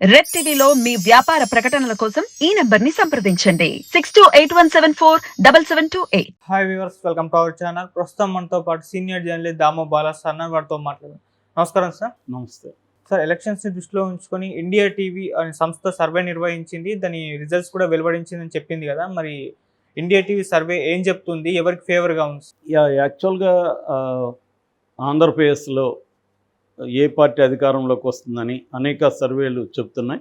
Red టీవీలో మీ వ్యాపార ప్రకటనల కోసం ఈ నంబర్ని సంప్రదించండి. Six two eight one seven four double seven two eight. Hi viewers welcome to our channel ప్రస్తుతం మనతో పాటు senior journalist Damo Bala sir వారితో మాట్లాడారు నమస్కారం సార్. నమస్తే. సార్ ఎలక్షన్స్ని దృష్టిలో ఉంచుకొని ఇండియా టీవీ అనే సంస్థ సర్వే నిర్వహించింది. దాని రిజల్ట్స్ కూడా వెలువడించిందని చెప్పింది కదా. మరి ఇండియా టీవీ సర్వే ఏం చెప్తుంది? ఎవరికి ఫేవర్గా ఉంది? యాక్చువల్గా ఆంధ్రప్రదేశ్లో ఏ పార్టీ అధికారంలోకి వస్తుందని అనేక సర్వేలు చెప్తున్నాయి.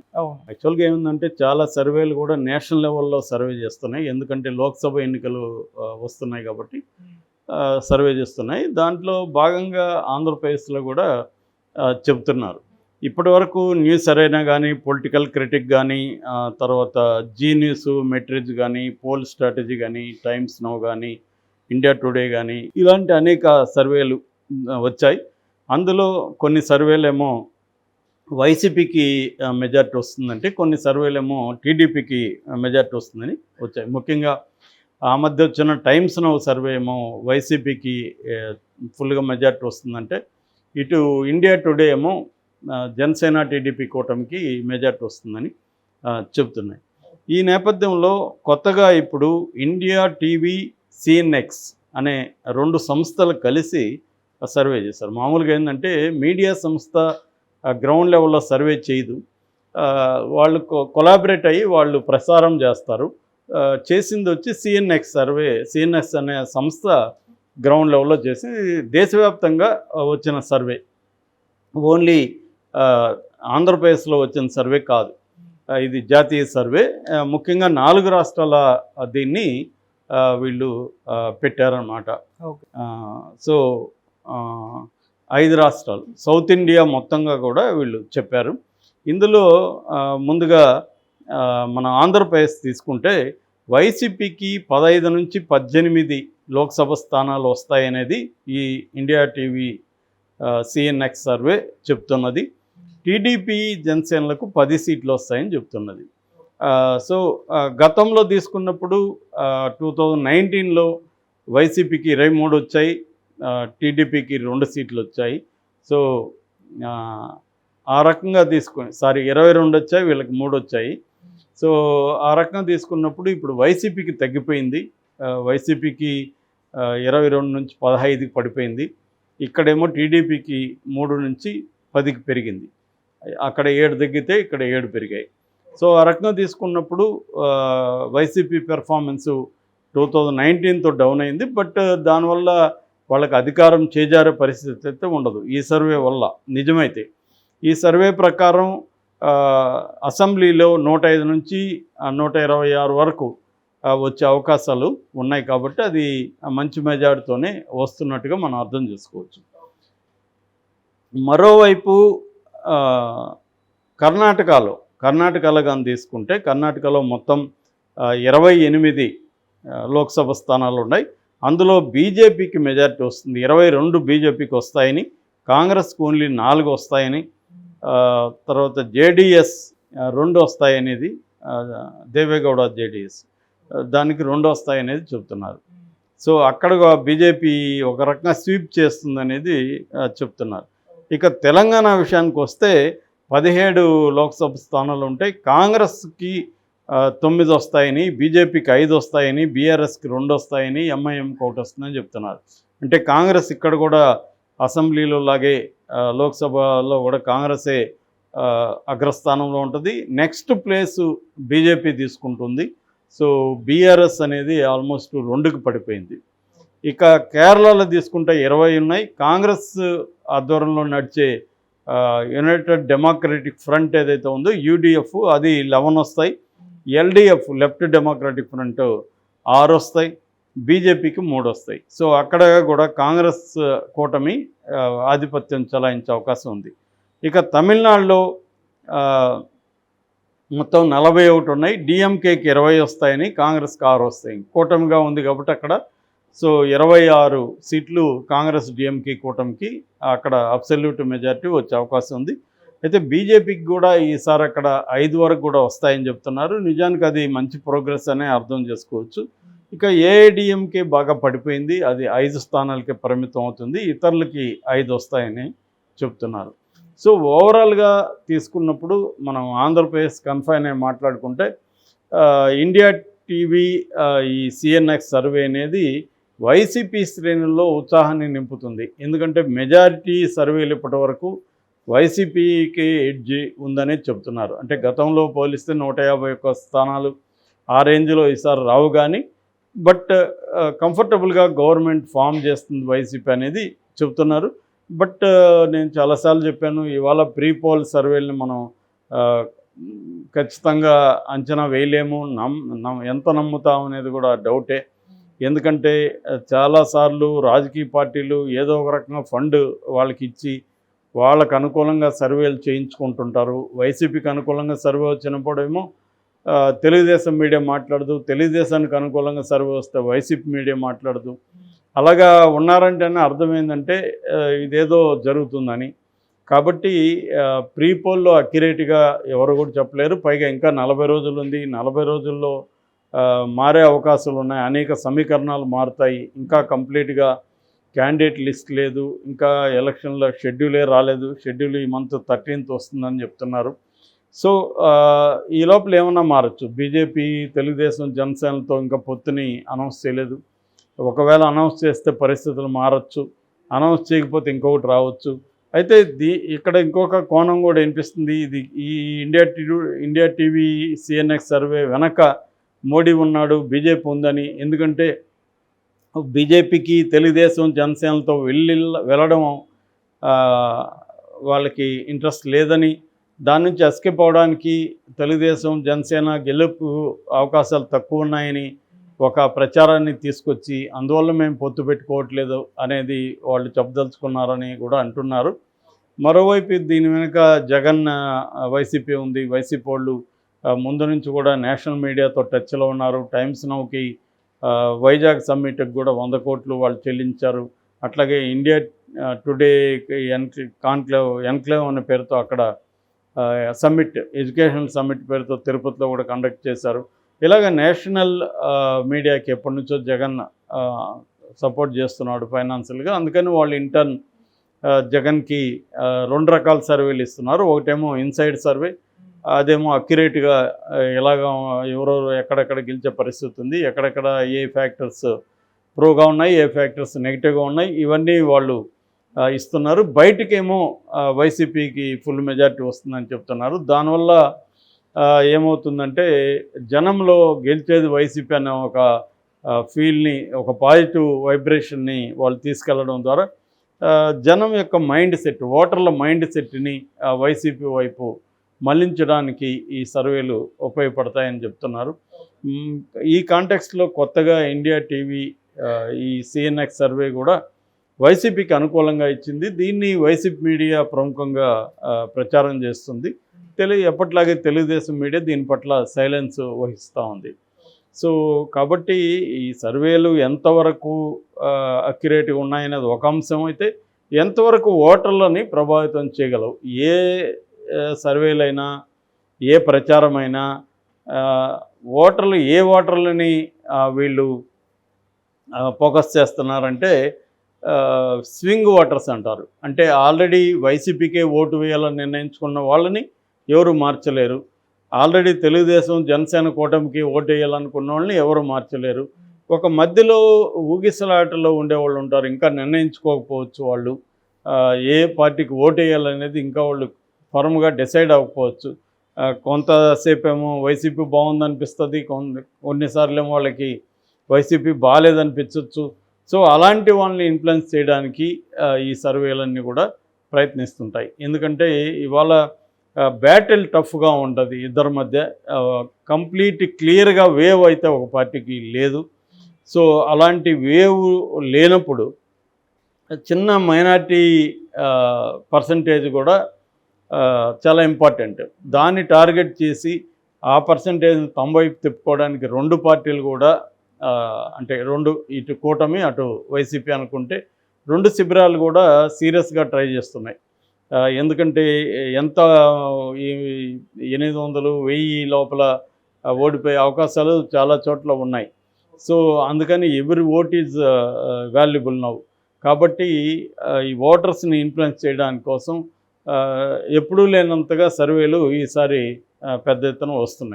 యాక్చువల్గా ఏముందంటే చాలా సర్వేలు కూడా నేషనల్ లెవెల్లో సర్వే చేస్తున్నాయి. ఎందుకంటే లోక్సభ ఎన్నికలు వస్తున్నాయి కాబట్టి సర్వే చేస్తున్నాయి. దాంట్లో భాగంగా ఆంధ్రప్రదేశ్లో కూడా చెప్తున్నారు ఇప్పటి వరకు న్యూస్ అరైనా కానీ పొలిటికల్ క్రిటిక్ కానీ తర్వాత జీ న్యూస్ మెట్రిజ్ కానీ పోల్ స్ట్రాటజీ కానీ టైమ్స్ నౌ కానీ ఇండియా టుడే కానీ ఇలాంటి అనేక సర్వేలు వచ్చాయి. అందులో కొన్ని సర్వేలేమో వైసీపీకి మెజార్టీ వస్తుందంటే కొన్ని సర్వేలేమో టీడీపీకి మెజార్టీ వస్తుందని వచ్చాయి. ముఖ్యంగా ఆ మధ్య వచ్చిన టైమ్స్ నౌ సర్వే ఏమో వైసీపీకి ఫుల్గా మెజార్టీ వస్తుందంటే ఇటు ఇండియా టుడే ఏమో జనసేన టీడీపీ కూటమికి మెజార్టీ వస్తుందని చెబుతున్నాయి. చెప్తున్నాయి ఈ నేపథ్యంలో కొత్తగా ఇప్పుడు ఇండియా టీవీ సిఎన్ఎక్స్ అనే రెండు సంస్థలు కలిసి సర్వే చేశారు. మామూలుగా ఏంటంటే మీడియా సంస్థ గ్రౌండ్ లెవెల్లో సర్వే చేయదు. వాళ్ళు కొలాబరేట్ అయ్యి వాళ్ళు ప్రసారం చేస్తారు. చేసింది వచ్చి సిఎన్ఎక్స్ సర్వే సిఎన్ఎక్స్ అనే సంస్థ గ్రౌండ్ లెవెల్లో చేసి దేశవ్యాప్తంగా వచ్చిన సర్వే. ఓన్లీ ఆంధ్రప్రదేశ్లో వచ్చిన సర్వే కాదు. ఇది జాతీయ సర్వే. ముఖ్యంగా నాలుగు రాష్ట్రాల దీన్ని వీళ్ళు ఆ, సో ఐదు రాష్ట్రాలు. సౌత్ ఇండియా మొత్తంగా కూడా వీళ్ళు చెప్పారు. ఇందులో ముందుగా మన ఆంధ్రప్రదేశ్ తీసుకుంటే వైసీపీకి పదహైదు నుంచి పద్దెనిమిది లోక్సభ స్థానాలు వస్తాయనేది ఈ ఇండియా టీవీ సిఎన్ఎక్స్ సర్వే చెప్తున్నది. టీడీపీ జనసేనలకు పది సీట్లు వస్తాయని చెప్తున్నది. సో గతంలో తీసుకున్నప్పుడు టూ థౌజండ్ నైన్టీన్లో వైసీపీకి ఇరవై మూడు వచ్చాయి. టీడీపీకి రెండు సీట్లు వచ్చాయి. సో ఆ, రకంగా తీసుకుని సారీ ఇరవై రెండు వచ్చాయి వీళ్ళకి మూడు వచ్చాయి. సో ఆ రకంగా తీసుకున్నప్పుడు ఇప్పుడు వైసీపీకి తగ్గిపోయింది. వైసీపీకి ఇరవై రెండు నుంచి పదహైదుకి పడిపోయింది. ఇక్కడేమో టీడీపీకి మూడు నుంచి పదికి పెరిగింది. అక్కడ ఏడు తగ్గితే ఇక్కడ ఏడు పెరిగాయి. సో ఆ రకంగా తీసుకున్నప్పుడు వైసీపీ పెర్ఫార్మెన్సు టూ థౌజండ్ నైన్టీన్తో డౌన్ అయింది. బట్ దానివల్ల వాళ్ళకి అధికారం చేజారే పరిస్థితి అయితే ఉండదు. ఈ సర్వే వల్ల నిజమైతే. ఈ సర్వే ప్రకారం అసెంబ్లీలో నూట ఐదు నుంచి నూట ఇరవై ఆరు వరకు వచ్చే అవకాశాలు ఉన్నాయి కాబట్టి అది మంచి మెజార్టీతోనే వస్తున్నట్టుగా మనం అర్థం చేసుకోవచ్చు. మరోవైపు కర్ణాటకలో కర్ణాటకలో కానీ తీసుకుంటే కర్ణాటకలో మొత్తం ఇరవై ఎనిమిది లోక్సభ స్థానాలు ఉన్నాయి. అందులో బీజేపీకి మెజారిటీ వస్తుంది. ఇరవై రెండు బీజేపీకి వస్తాయని కాంగ్రెస్కి ఓన్లీ నాలుగు వస్తాయని తర్వాత జేడిఎస్ రెండు వస్తాయనేది దేవేగౌడ జేడిఎస్. దానికి రెండు వస్తాయనేది చెప్తున్నారు. సో అక్కడ బీజేపీ ఒక రకంగా స్వీప్ చేస్తుందనేది చెప్తున్నారు. ఇక తెలంగాణ విషయానికి వస్తే పదిహేడు లోక్సభ స్థానాలు ఉంటాయి. కాంగ్రెస్కి తొమ్మిది వస్తాయని బీజేపీకి ఐదు వస్తాయని బీఆర్ఎస్కి రెండు వస్తాయని ఎంఐఎంకి ఒకటి వస్తుందని చెప్తున్నారు. అంటే కాంగ్రెస్ ఇక్కడ కూడా అసెంబ్లీలో లాగే లోక్సభలో కూడా కాంగ్రెసే అగ్రస్థానంలో ఉంటుంది. నెక్స్ట్ ప్లేసు బీజేపీ తీసుకుంటుంది. సో బీఆర్ఎస్ అనేది ఆల్మోస్ట్ రెండుకి పడిపోయింది. ఇక కేరళలో తీసుకుంటే ఇరవై ఉన్నాయి. కాంగ్రెస్ ఆధ్వర్యంలో నడిచే యునైటెడ్ డెమోక్రటిక్ ఫ్రంట్ ఏదైతే ఉందో యూడిఎఫ్ అది లెవెన్ వస్తాయి. ఎల్డిఎఫ్ లెఫ్ట్ డెమోక్రటిక్ ఫ్రంట్ ఆరు వస్తాయి బీజేపీకి మూడు వస్తాయి సో అక్కడ కూడా కాంగ్రెస్ కూటమి ఆధిపత్యం చలాయించే అవకాశం ఉంది. ఇక తమిళనాడులో మొత్తం నలభై ఒకటి ఉన్నాయి. డిఎంకేకి ఇరవై వస్తాయని కాంగ్రెస్కి ఆరు వస్తాయి. కూటమిగా ఉంది కాబట్టి అక్కడ సో ఇరవై ఆరు సీట్లు కాంగ్రెస్ డిఎంకే కూటమికి అక్కడ అబ్సల్యూట్ మెజారిటీ వచ్చే అవకాశం ఉంది. అయితే బీజేపీకి కూడా ఈసారి అక్కడ ఐదు వరకు కూడా వస్తాయని చెప్తున్నారు. నిజానికి అది మంచి ప్రోగ్రెస్ అనే అర్థం చేసుకోవచ్చు. ఇక ఏఐడిఎంకే బాగా పడిపోయింది. అది ఐదు స్థానాలకే పరిమితం అవుతుంది. ఇతరులకి ఐదు వస్తాయని చెప్తున్నారు. సో ఓవరాల్గా తీసుకున్నప్పుడు మనం ఆంధ్రప్రదేశ్ కన్ఫైన్ అయి మాట్లాడుకుంటే ఇండియా టీవీ ఈ సిఎన్ఎక్స్ సర్వే అనేది వైసీపీ శ్రేణుల్లో ఉత్సాహాన్ని నింపుతుంది. ఎందుకంటే మెజారిటీ సర్వేలు ఇప్పటి వరకు వైసీపీకి ఎడ్జి ఉందనే చెప్తున్నారు. అంటే గతంలో పోలిస్తే నూట యాభై ఒక్క స్థానాలు ఆ రేంజ్లో ఈసారి రావు కానీ బట్ కంఫర్టబుల్గా గవర్నమెంట్ ఫామ్ చేస్తుంది వైసీపీ అనేది చెప్తున్నారు. బట్ నేను చాలాసార్లు చెప్పాను ఇవాళ ప్రీ పోల్ సర్వేల్ని మనం ఖచ్చితంగా అంచనా వేయలేము. నమ్ నమ్ ఎంత నమ్ముతాం అనేది కూడా డౌటే. ఎందుకంటే చాలాసార్లు రాజకీయ పార్టీలు ఏదో ఒక రకంగా ఫండ్ వాళ్ళకి ఇచ్చి వాళ్ళకు అనుకూలంగా సర్వేలు చేయించుకుంటుంటారు. వైసీపీకి అనుకూలంగా సర్వే వచ్చినప్పుడేమో తెలుగుదేశం మీడియా మాట్లాడదు తెలుగుదేశానికి అనుకూలంగా సర్వే వస్తే వైసీపీ మీడియా మాట్లాడదు. అలాగా ఉన్నారంటేనే అర్థమైందంటే ఇదేదో జరుగుతుందని. కాబట్టి ప్రీ పోల్లో అక్యురేట్గా ఎవరు కూడా చెప్పలేరు. పైగా ఇంకా నలభై రోజులు ఉంది. నలభై రోజుల్లో మారే అవకాశాలు ఉన్నాయి. అనేక సమీకరణాలు మారుతాయి. ఇంకా కంప్లీట్గా క్యాండిడేట్ లిస్ట్ లేదు ఇంకా ఎలక్షన్లో షెడ్యూలే రాలేదు షెడ్యూల్ ఈ మంత్ థర్టీన్త్ వస్తుందని చెప్తున్నారు. సో ఈ లోపల ఏమన్నా మారచ్చు? బీజేపీ తెలుగుదేశం జనసేనతో ఇంకా పొత్తుని అనౌన్స్ చేయలేదు. ఒకవేళ అనౌన్స్ చేస్తే పరిస్థితులు మారచ్చు. అనౌన్స్ చేయకపోతే ఇంకొకటి రావచ్చు. అయితే దీ ఇక్కడ ఇంకొక కోణం కూడా వినిపిస్తుంది. ఇది ఈ India TV India TV CNX survey వెనక మోడీ ఉన్నాడు బీజేపీ ఉందని. ఎందుకంటే బీజేపీకి తెలుగుదేశం జనసేనలతో వెళ్ళి వెళ్ళడం వాళ్ళకి ఇంట్రెస్ట్ లేదని దాని నుంచి ఎస్కేప్ అవడానికి తెలుగుదేశం జనసేన గెలుపు అవకాశాలు తక్కువ ఉన్నాయని ఒక ప్రచారాన్ని తీసుకొచ్చి అందువల్ల మేము పొత్తు పెట్టుకోవట్లేదు అనేది వాళ్ళు చెప్పదలుచుకున్నారని కూడా అంటున్నారు. మరోవైపు దీని వెనుక జగన్ వైసీపీ ఉంది. వైసీపీ వాళ్ళు ముందు నుంచి కూడా నేషనల్ మీడియాతో టచ్లో ఉన్నారు. టైమ్స్ నౌకి వైజాగ్ సమ్మిట్కి కూడా వంద కోట్లు వాళ్ళు చెల్లించారు. అట్లాగే ఇండియా టుడే కాన్క్లేవ్ ఎన్క్లేవ్ అనే పేరుతో అక్కడ సమ్మిట్ ఎడ్యుకేషనల్ సమ్మిట్ పేరుతో తిరుపతిలో కూడా కండక్ట్ చేశారు. ఇలాగ నేషనల్ మీడియాకి ఎప్పటి నుంచో జగన్ సపోర్ట్ చేస్తున్నాడు ఫైనాన్షియల్గా. అందుకని వాళ్ళు ఇంటర్న్ జగన్కి రెండు రకాల సర్వేలు ఇస్తున్నారు. ఒకటేమో ఇన్సైడ్ సర్వే అదేమో అక్యురేట్గా ఎలాగ ఎవరెవరు ఎక్కడెక్కడ గెలిచే పరిస్థితి ఉంది ఎక్కడెక్కడ ఏ ఫ్యాక్టర్స్ ప్రోగా ఉన్నాయి ఏ ఫ్యాక్టర్స్ నెగిటివ్గా ఉన్నాయి ఇవన్నీ వాళ్ళు ఇస్తున్నారు. బయటికేమో వైసీపీకి ఫుల్ మెజారిటీ వస్తుందని చెప్తున్నారు. దానివల్ల ఏమవుతుందంటే జనంలో గెలిచేది వైసీపీ అనే ఒక ఫీల్ని ఒక పాజిటివ్ వైబ్రేషన్ని వాళ్ళు తీసుకెళ్ళడం ద్వారా జనం యొక్క మైండ్ సెట్ ఓటర్ల మైండ్ సెట్ని వైసీపీ వైపు మళ్ళించడానికి ఈ సర్వేలు ఉపయోగపడతాయని చెప్తున్నారు. ఈ కాంటెక్స్ట్లో కొత్తగా ఇండియా టీవీ ఈ సిఎన్ఎక్స్ సర్వే కూడా వైసీపీకి అనుకూలంగా ఇచ్చింది. దీన్ని వైసీపీ మీడియా ప్రముఖంగా ప్రచారం చేస్తుంది. తెలుగు ఎప్పట్లాగే తెలుగుదేశం మీడియా దీని పట్ల సైలెన్స్ వహిస్తూ ఉంది. సో కాబట్టి ఈ సర్వేలు ఎంతవరకు అక్యురేట్గా ఉన్నాయనేది ఒక అంశం అయితే ఎంతవరకు ఓటర్లని ప్రభావితం చేయగలవు? ఏ సర్వేలైనా ఏ ప్రచారమైనా ఓటర్లు ఏ ఓటర్లని వీళ్ళు ఫోకస్ చేస్తున్నారంటే స్వింగ్ ఓటర్స్ అంటారు. అంటే ఆల్రెడీ వైసీపీకే ఓటు వేయాలని నిర్ణయించుకున్న వాళ్ళని ఎవరు మార్చలేరు. ఆల్రెడీ తెలుగుదేశం జనసేన కూటమికి ఓటు వేయాలనుకున్న వాళ్ళని ఎవరు మార్చలేరు. ఒక మధ్యలో ఊగిసలాటలో ఉండేవాళ్ళు ఉంటారు. ఇంకా నిర్ణయించుకోకపోవచ్చు వాళ్ళు. ఏ పార్టీకి ఓటు వేయాలనేది ఇంకా వాళ్ళు ఫర్మ్గా డిసైడ్ అవ్వకపోవచ్చు. కొంతసేపు ఏమో వైసీపీ బాగుందనిపిస్తుంది కొన్ని కొన్నిసార్లు ఏమో వాళ్ళకి వైసీపీ బాగాలేదనిపించవచ్చు సో అలాంటి వాళ్ళని ఇన్ఫ్లుయెన్స్ చేయడానికి ఈ సర్వేలన్నీ కూడా ప్రయత్నిస్తుంటాయి. ఎందుకంటే ఇవాళ బ్యాటిల్ టఫ్గా ఉంటుంది ఇద్దరి మధ్య. కంప్లీట్ క్లియర్గా వేవ్ అయితే ఒక పార్టీకి లేదు. సో అలాంటి వేవ్ లేనప్పుడు చిన్న మైనార్టీ పర్సంటేజ్ కూడా చాలా ఇంపార్టెంట్ దాన్ని టార్గెట్ చేసి ఆ పర్సంటేజ్ తొంభై తిప్పుకోవడానికి రెండు పార్టీలు కూడా అంటే రెండు ఇటు కూటమి అటు వైసీపీ అనుకుంటే రెండు శిబిరాలు కూడా సీరియస్గా ట్రై చేస్తున్నాయి. ఎందుకంటే ఎంత ఈ ఎనిమిది వందలు వెయ్యి లోపల ఓడిపోయే అవకాశాలు చాలా చోట్ల ఉన్నాయి. సో అందుకని ఎవరి ఓట్ ఈజ్ వాల్యుబుల్ నౌ కాబట్టి ఈ ఓటర్స్ని ఇన్ఫ్లుయెన్స్ చేయడానికి కోసం ఎప్పుడూ లేనంతగా సర్వేలు ఈసారి పెద్ద ఎత్తున వస్తున్నాయి.